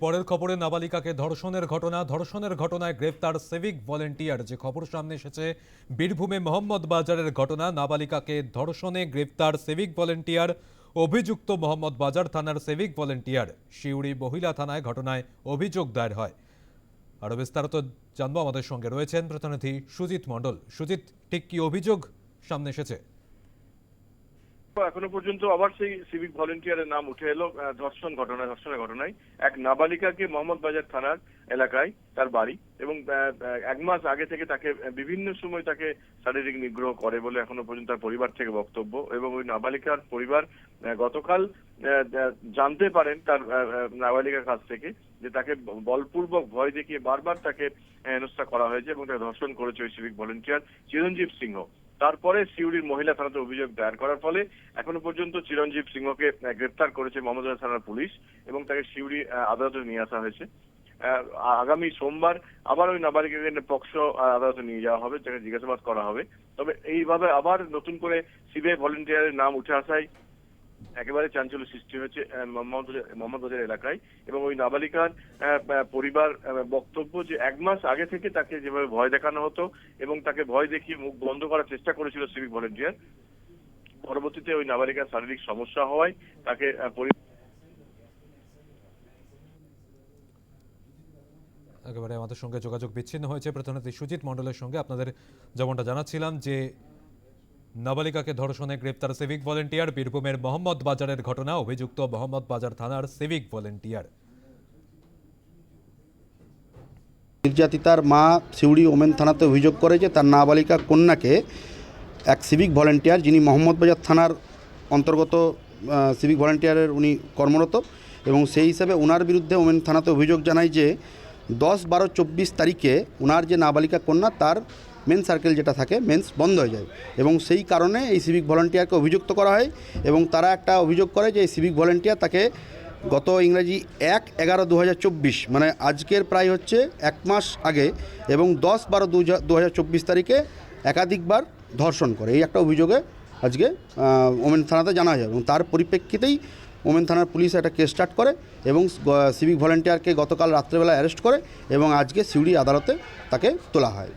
পরের খবরে নাবালিকাকে ধর্ষণের ঘটনা, ধর্ষণের ঘটনায় গ্রেফতার সিভিক ভলেন্টিয়ার। যে খবর সামনে এসেছে, বীরভূমে মোহাম্মদ বাজারের ঘটনা, নাবালিকাকে ধর্ষণে গ্রেফতার সিভিক ভলেন্টিয়ার, অভিযুক্ত মোহাম্মদ বাজার থানার সিভিক ভলেন্টিয়ার। শিউড়ি মহিলা থানায় ঘটনায় অভিযোগ দায়ের হয়। আরও বিস্তারিত জানব আমাদের সঙ্গে রয়েছেন প্রতিনিধি সুজিত মণ্ডল। সুজিত, ঠিক কি অভিযোগ সামনে এসেছে? এখনও পর্যন্ত আবার সেই সিভিক ভলেন্টিয়ারের নাম উঠে এলো ধর্ষণ ঘটনা, ধর্ষণের ঘটনায়। এক নাবালিকাকে মোহাম্মদ বাজার থানার এলাকায় তার বাড়ি এবং এক মাস আগে থেকে তাকে বিভিন্ন সময় তাকে শারীরিক নিগ্রহ করে বলে এখনও পর্যন্ত তার পরিবার থেকে বক্তব্য এবং ওই নাবালিকার পরিবার গতকাল জানতে পারেন তার নাবালিকার কাছ থেকে যে তাকে বলপূর্বক ভয় দেখিয়ে বারবার তাকে হেনস্থা করা হয়েছে এবং তাকে ধর্ষণ করেছে ওই সিভিক ভলেন্টিয়ার চিরঞ্জীব সিংহ। তারপরে সিউড়ির মহিলা থানাতে অভিযোগ দায়ের করার ফলে এখনও পর্যন্ত চিরঞ্জীব সিংহকে গ্রেপ্তার করেছে মমতা থানার পুলিশ এবং তাকে সিউড়ি আদালতে নিয়ে আসা হয়েছে। আগামী সোমবার আবার ওই নাবালিকাকে পক্ষ আদালতে নিয়ে যাওয়া হবে, তাকে জিজ্ঞাসাবাদ করা হবে। তবে এইভাবে আবার নতুন করে সিবিআই ভলেন্টিয়ারের নাম উঠে আসায় একেবারে চাঞ্চল্য সৃষ্টি হয়েছে মোহাম্মদ- মোহাম্মদবাজার এলাকায়। এবং ওই নাবালিকার পরিবার বক্তব্য যে এক মাস আগে থেকে তাকে যেভাবে ভয় দেখানো হতো এবং তাকে ভয় দেখিয়ে মুখ বন্ধ করার চেষ্টা করেছিল সিভিক ভলেন্টিয়ার, পরবর্তীতে ওই নাবালিকার শারীরিক সমস্যা হওয়ায় তাকে একেবারে আমাদের সঙ্গে যোগাযোগ বিচ্ছিন্ন হয়েছে প্রতিনিধি সুজিত মন্ডলের সঙ্গে। আপনাদের যেমনটা জানাচ্ছিলাম যে নাবালিকাকে ধর্ষণে গ্রেপ্তার সিভিক ভলেন্টিয়ার বীরভূমের মোহাম্মদ বাজারের ঘটনা, অভিযুক্ত মোহাম্মদ বাজার থানার সিভিক ভলেন্টিয়ার। নির্যাতিতার মা সিউড়ি ওমেন থানাতে অভিযোগ করে যে তার নাবালিকা কন্যাকে এক সিভিক ভলেন্টিয়ার, যিনি মোহাম্মদ বাজার থানার অন্তর্গত সিভিক ভলেন্টিয়ারের উনি কর্মরত এবং সেই হিসাবে ওনার বিরুদ্ধে ওমেন থানাতে অভিযোগ জানায় যে দশ বারো চব্বিশ তারিখে ওনার যে নাবালিকা কন্যা, তার মেন সার্কেল যেটা থাকে, মেন্স বন্ধ হয়ে যায়। এবং সেই কারণে এই সিভিক ভলেন্টিয়ারকে অভিযুক্ত করা হয় এবং তারা একটা অভিযোগ করে যে এই সিভিক ভলেন্টিয়ার তাকে গত ইংরাজি এক এগারো দু মানে আজকের প্রায় হচ্ছে এক মাস আগে এবং দশ বারো দু তারিখে একাধিকবার ধর্ষণ করে। এই একটা অভিযোগে আজকে ওমেন থানাতে জানা যায় এবং তার পরিপ্রেক্ষিতেই ওমেন থানার পুলিশ একটা কেস স্টার্ট করে এবং সিভিক ভলেন্টিয়ারকে গতকাল রাত্রেবেলা অ্যারেস্ট করে এবং আজকে সিউড়ি আদালতে তাকে তোলা হয়।